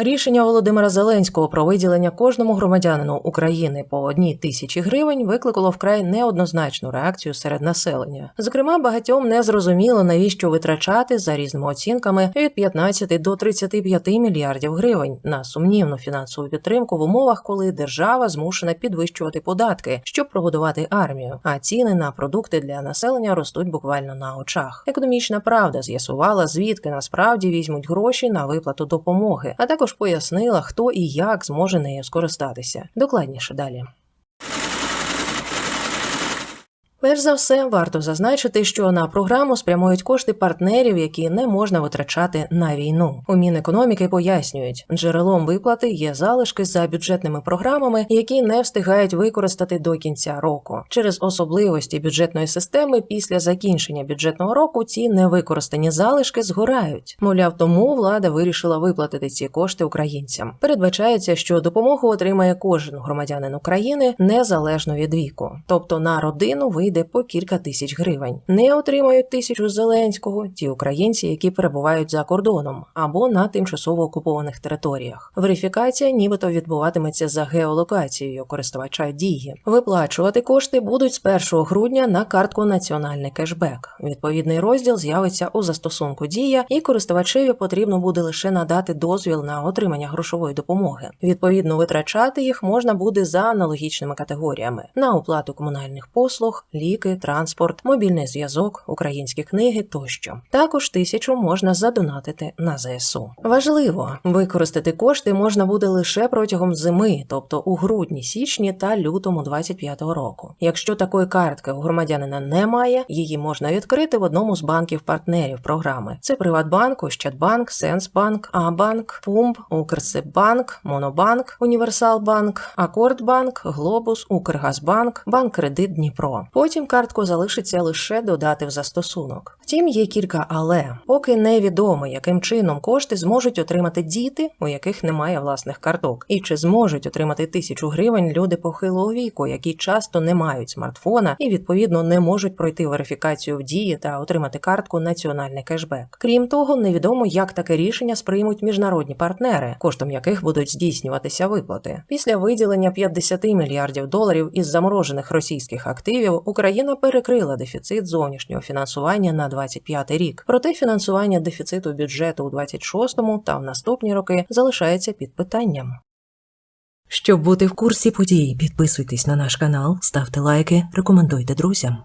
Рішення Володимира Зеленського про виділення кожному громадянину України по одній тисячі гривень викликало вкрай неоднозначну реакцію серед населення. Зокрема, багатьом не зрозуміло, навіщо витрачати за різними оцінками від 15 до 35 мільярдів гривень на сумнівну фінансову підтримку в умовах, коли держава змушена підвищувати податки, щоб прогодувати армію, а ціни на продукти для населення ростуть буквально на очах. Економічна правда з'ясувала, звідки насправді візьмуть гроші на виплату допомоги, а також пояснила, хто і як зможе нею скористатися. Докладніше далі. Перш за все, варто зазначити, що на програму спрямують кошти партнерів, які не можна витрачати на війну. У Мінекономіки пояснюють, джерелом виплати є залишки за бюджетними програмами, які не встигають використати до кінця року. Через особливості бюджетної системи після закінчення бюджетного року ці невикористані залишки згорають. Мовляв, тому влада вирішила виплатити ці кошти українцям. Передбачається, що допомогу отримає кожен громадянин України незалежно від віку, тобто на родину вийде по кілька тисяч гривень. Не отримають тисячу зеленського ті українці, які перебувають за кордоном або на тимчасово окупованих територіях. Верифікація, нібито відбуватиметься за геолокацією користувача дії. Виплачувати кошти будуть з 1 грудня на картку Національний кешбек. Відповідний розділ з'явиться у застосунку Дія, і користувачеві потрібно буде лише надати дозвіл на отримання грошової допомоги. Відповідно, витрачати їх можна буде за аналогічними категоріями на оплату комунальних послуг, ліки, транспорт, мобільний зв'язок, українські книги тощо. Також тисячу можна задонатити на ЗСУ. Важливо використати кошти можна буде лише протягом зими, тобто у грудні, січні та лютому 25-го року. Якщо такої картки у громадянина немає, її можна відкрити в одному з банків-партнерів програми. Це Приватбанк, Ощадбанк, Сенсбанк, Абанк, Пумб, Укрсиббанк, Монобанк, Універсалбанк, Акордбанк, Глобус, Укргазбанк, Банк Кредит Дніпро. Потім картку залишиться лише додати в застосунок. Втім, є кілька але поки невідомо, яким чином кошти зможуть отримати діти, у яких немає власних карток, і чи зможуть отримати тисячу гривень люди похилого віку, які часто не мають смартфона і відповідно не можуть пройти верифікацію в дії та отримати картку національний кешбек. Крім того, невідомо, як таке рішення сприймуть міжнародні партнери, коштом яких будуть здійснюватися виплати. Після виділення 50 мільярдів доларів із заморожених російських активів Україна перекрила дефіцит зовнішнього фінансування на 25 рік. Проте фінансування дефіциту бюджету у 26-му та в наступні роки залишається під питанням. Щоб бути в курсі подій, підписуйтесь на наш канал, ставте лайки, рекомендуйте друзям.